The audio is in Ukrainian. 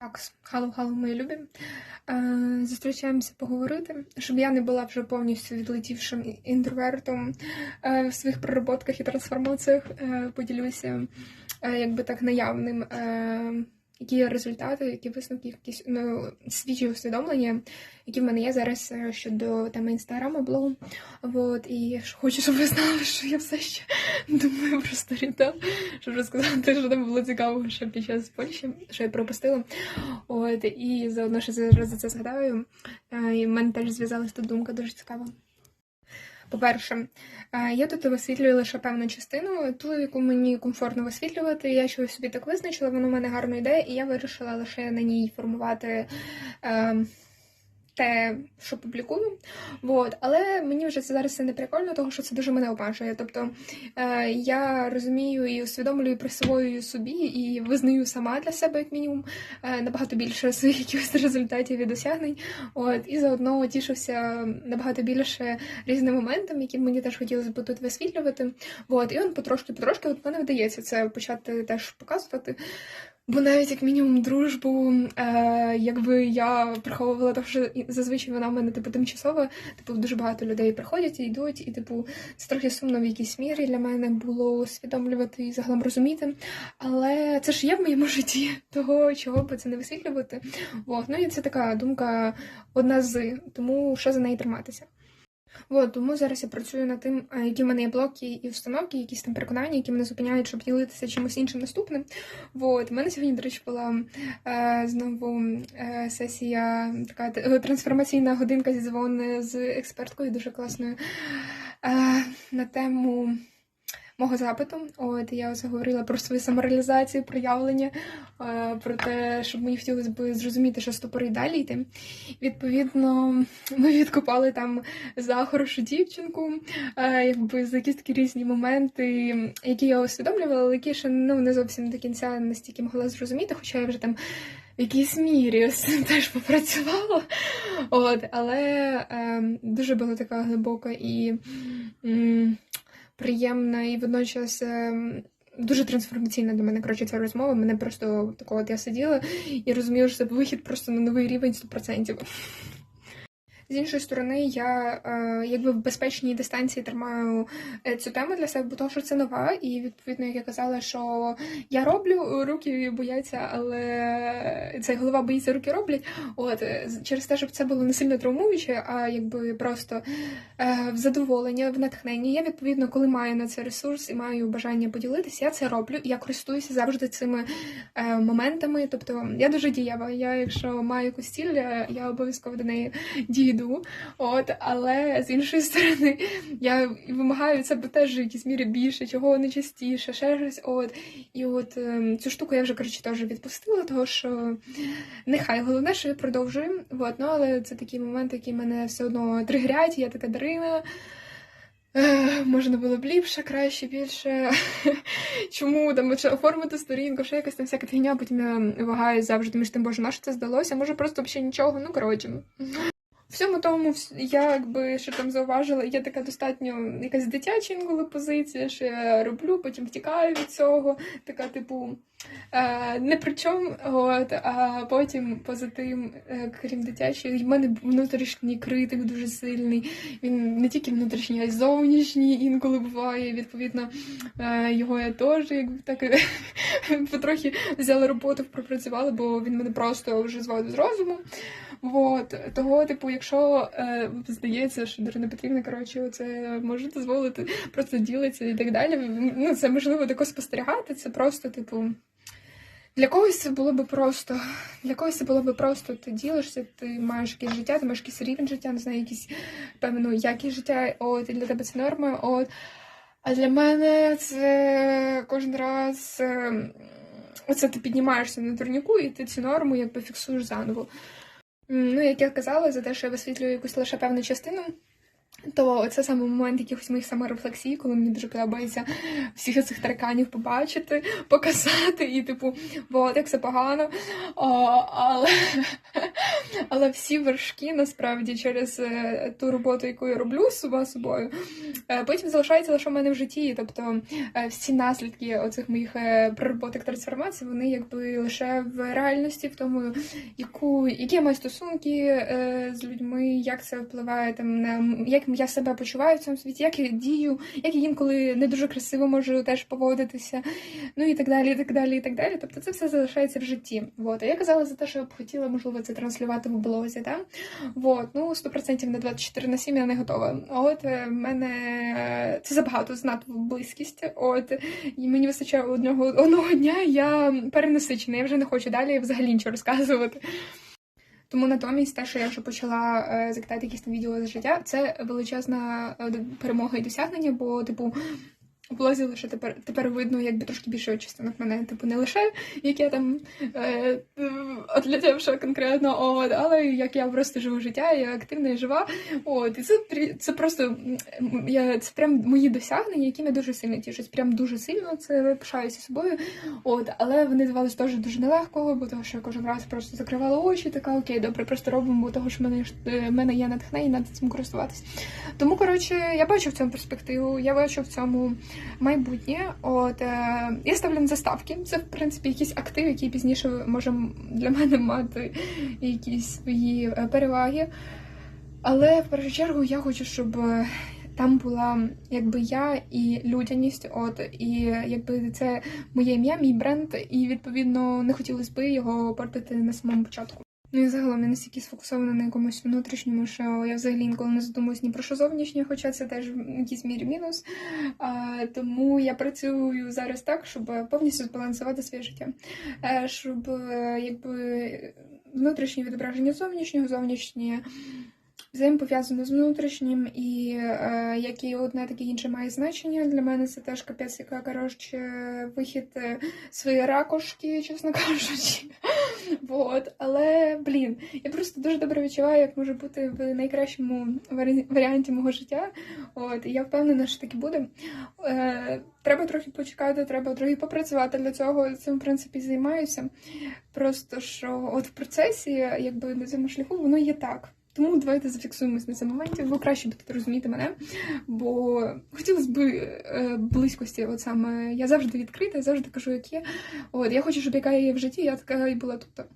Так, халу халу мої любі. Е, зустрічаємося поговорити, щоб я не була вже повністю відлетівшим інтровертом е, в своїх проработках і трансформаціях. Е, поділюся е, якби так наявним. Е, які результати, які висновки, якісь ну, свіжі усвідомлення, які в мене є зараз е, щодо теми інстаграму, блогу. Вот, і ж хочу, щоб ви знали, що я все ще думаю про сторітел, щоб розказати, що там було цікавого ще під час Польщі, що я пропустила. От, і заодно ще зараз за це згадаю. Е, І в мене теж зв'язалась тут думка дуже цікава. По-перше, е, я тут висвітлюю лише певну частину, ту, яку мені комфортно висвітлювати. Я щось собі так визначила, воно в мене гарно йде, і я вирішила лише на ній формувати. Е, те, що публікую, вот. але мені вже це зараз не прикольно, тому що це дуже мене обмежує. Тобто е, я розумію і усвідомлюю, присвоюю собі і визнаю сама для себе, як мінімум, е, набагато більше своїх якихось результатів і досягнень. От, і заодно тішився набагато більше різним моментам, які мені теж хотілося б тут висвітлювати. От, і он потрошки-потрошки от мене вдається це почати теж показувати. Бо навіть як мінімум дружбу, е, якби я приховувала, тому що зазвичай вона в мене типу тимчасова, типу дуже багато людей приходять і йдуть, і типу це трохи сумно в якійсь мірі для мене було усвідомлювати і загалом розуміти. Але це ж є в моєму житті того, чого би це не висвітлювати. От. Ну і це така думка одна з, тому що за неї триматися. От, тому зараз я працюю над тим, е, які в мене є блоки і установки, якісь там переконання, які мене зупиняють, щоб ділитися чимось іншим наступним. От, у мене сьогодні, до речі, була е, знову е, сесія, така трансформаційна годинка зі дзвони з експерткою, дуже класною, е, на тему. Мого запиту, от я ось говорила про свою самореалізацію, проявлення, е, про те, щоб мені хотілося б зрозуміти, що стопори далі йти. Відповідно, ми відкопали там за хорошу дівчинку, е, якби за якісь такі різні моменти, які я усвідомлювала, але які ще ну, не зовсім до кінця настільки могла зрозуміти, хоча я вже там в якійсь мірі з теж попрацювала. От, але е, дуже була така глибока і приємна, і водночас. Е, Дуже трансформаційна для мене коротше ця розмова. Мене просто такого от я сиділа і розуміла, що це вихід просто на новий рівень 100%. З іншої сторони, я е, якби в безпечній дистанції тримаю е, цю тему для себе, бо тому що це нова, і відповідно, як я казала, що я роблю, руки бояться, але це голова боїться, руки роблять. От е, через те, щоб це було не сильно травмуюче, а якби просто е, в задоволення, в натхненні. Я відповідно, коли маю на це ресурс і маю бажання поділитися, я це роблю. Я користуюся завжди цими е, моментами. Тобто я дуже дієва. Я, якщо маю якусь ціль, е, я обов'язково до неї дійду. От, але з іншої сторони, я вимагаю себе теж в якійсь мірі більше, чого не частіше, ще щось. От. І от ем, цю штуку я вже коротше теж відпустила, того що нехай головне, що я продовжую. От, ну, але це такі моменти, які мене все одно тригрять, я така Дарина. Е, можна було б ліпше, краще, більше. Чому там чи оформити сторінку, ще якась там всяка фігня, потім я вагаюсь завжди між тим, боже, на що це здалося? Може просто взагалі нічого, ну коротше. Всьому тому я якби що там зауважила, є така достатньо якась дитяча інколи позиція, що я роблю, потім втікаю від цього. Така, типу, е, не при чому, от, а потім поза тим, е, крім дитячої, в мене внутрішній критик дуже сильний. Він не тільки внутрішній, а й зовнішній інколи буває. Відповідно, е, його я теж якби так потрохи взяла роботу, пропрацювала, бо він мене просто вже зводив з розуму. Вот. Того, типу, якщо е, здається, що Дарина Петрівна, коротше, це може дозволити, просто ділиться і так далі. Ну, це можливо тако спостерігати. Це просто, типу. Для когось це було би просто. Для когось це було би просто. Ти ділишся, ти маєш якесь життя, ти маєш якийсь рівень життя, не знаю, якісь певну якість життя, от, і для тебе це норма. От. А для мене це кожен раз. е, Оце ти піднімаєшся на турніку, і ти цю норму якби фіксуєш заново. Ну, як я казала, за те, що я висвітлюю якусь лише певну частину То це саме момент якихось моїх саморефлексій, коли мені дуже подобається всіх цих тараканів побачити, показати і, типу, от як все погано. О, але, але всі вершки насправді через е, ту роботу, яку я роблю з собою е, потім залишаються лише в мене в житті. Тобто е, всі наслідки оцих моїх пророботок трансформацій, вони якби лише в реальності, в тому, яку, які я маю стосунки з людьми, як це впливає там на як я себе почуваю в цьому світі, як я дію, як я інколи не дуже красиво можу теж поводитися, ну і так далі, і так далі, і так далі. Тобто це все залишається в житті. Вот. А я казала за те, що я б хотіла, можливо, це транслювати в блозі, да? Вот. Ну, 100% на 24 на 7 я не готова. От е, в мене е, це забагато знати близькість. От і мені вистачає одного одного дня. Я перенасичена. Я вже не хочу далі взагалі нічого розказувати. Тому натомість те, що я вже почала е, закидати якісь там відео з життя, це величезна е, перемога і досягнення, бо, типу, блозі лише тепер тепер видно, якби трошки більше частинок мене, типу, не лише як я там е, отлетівша конкретно, от, але як я просто живу життя, я активна і жива. От, і це це просто я це прям мої досягнення, якими я дуже сильно тішусь. Прям дуже сильно це пишаюся собою. От, але вони давались теж дуже нелегко, бо того, що я кожен раз просто закривала очі, така окей, добре, просто робимо, бо того, що в мене е, мене є натхнення, і треба цим користуватись. Тому, коротше, я бачу в цьому перспективу, я бачу в цьому майбутнє. От е, я ставлю на заставки. Це в принципі якийсь актив, який пізніше може для мене мати якісь свої е, переваги. Але в першу чергу я хочу, щоб е, там була якби я і людяність, от і якби це моє ім'я, мій бренд, і відповідно не хотілося би його портити на самому початку. Ну і загалом я настільки сфокусована на якомусь внутрішньому, що я взагалі інколи не задумуюсь ні про що зовнішнє, хоча це теж в якійсь мірі мінус. А, тому я працюю зараз так, щоб повністю збалансувати своє життя, Е, щоб якби внутрішнє відображення зовнішнього, зовнішнє взаємопов'язано з внутрішнім, і е, як і одне, так і інше має значення. Для мене це теж капець, яка коротше вихід е, своєї ракушки, чесно кажучи. Вот. Але блін, я просто дуже добре відчуваю, як може бути в найкращому варі- варіанті мого життя. От, і я впевнена, що так і буде. Е, треба трохи почекати, треба трохи попрацювати для цього. Цим, в принципі, займаюся. Просто що от в процесі, якби на цьому шляху, воно є так. Тому давайте зафіксуємось на цьому моменті, бо краще будете розуміти мене. Бо хотілося б е, близькості. От саме я завжди відкрита, я завжди кажу, як є. От я хочу, щоб яка я є в житті, я така і була тут.